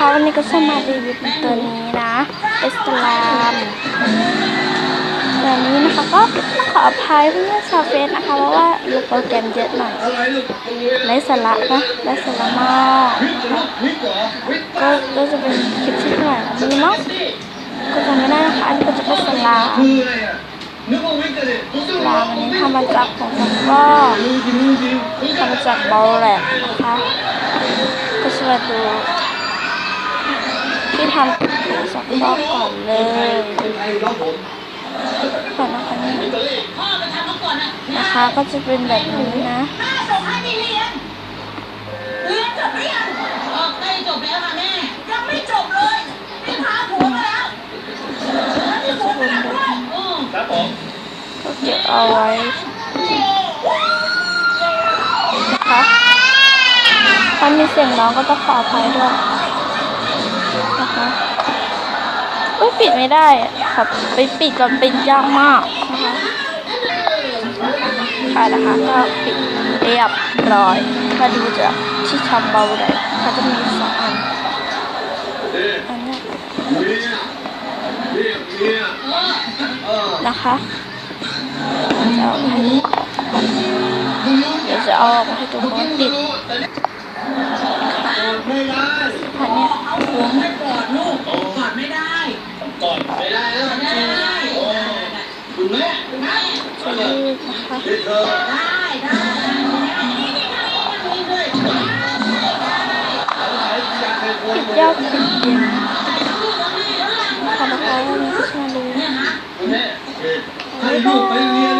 นะคะวันนี้ก็จะมารีวิวตัวนี้นะเอสลามตัวนี้นะคะก็ต้องขออภัยเพื่อนชาวเฟซนะคะเพราะว่าลูกโปรแกรมเยอะหน่อยไร้สาระนะไร้สาระมากก็ก็จะเป็นคลิปที่เท่าไหร่นะไม่รู้เนาะก็จำไม่ได้นะคะอันนี้ก็จะเป็นสลามคืออะไรอะนึกว่าวันเลยสลามอันนี้ทำมาจากของซักฟอกทำมาจากบอลแลกนะคะก็จะมาดู ที่ทำของซักฟอกก่อนเลยเป็นใครครับผมก่อนนะคะนี่นะคะก็จะเป็นแบบนี้นะแม่ส่งให้ไปเรียนเรียนจบหรือยังออกใกล้จบแล้วค่ะแม่ยังไม่จบเลยไม่พาผัวมาแล้วก็เก็บเอาไว้นะคะถ้ามีเสียงร้องก็ต้องขออภัยด้วย อุ้ยปิดไม่ได้ครับ ไปปิดก่อนเปิดยากมากนะคะค่ะนะคะก็ปิดเรียบร้อยมาดูจากที่ทำเบาเลยเขาจะมีสองอันอันนี้นะคะจะเอาให้เดี๋ยวจะเอาออกมาให้ทุกคนติดอันนี้ยเอาผัวไม่กอดลูกกอดไม่ได้ กอดไม่ได้แล้ว กอดไม่ได้ คุณแม่ได้จะยืดนะคะเด็กเธอได้ได้ได้ปิดยากปิดเย็นขอนะคะวันนี้ก็จะมาดูคุณแม่ให้ลูกไปเรียนแล้ว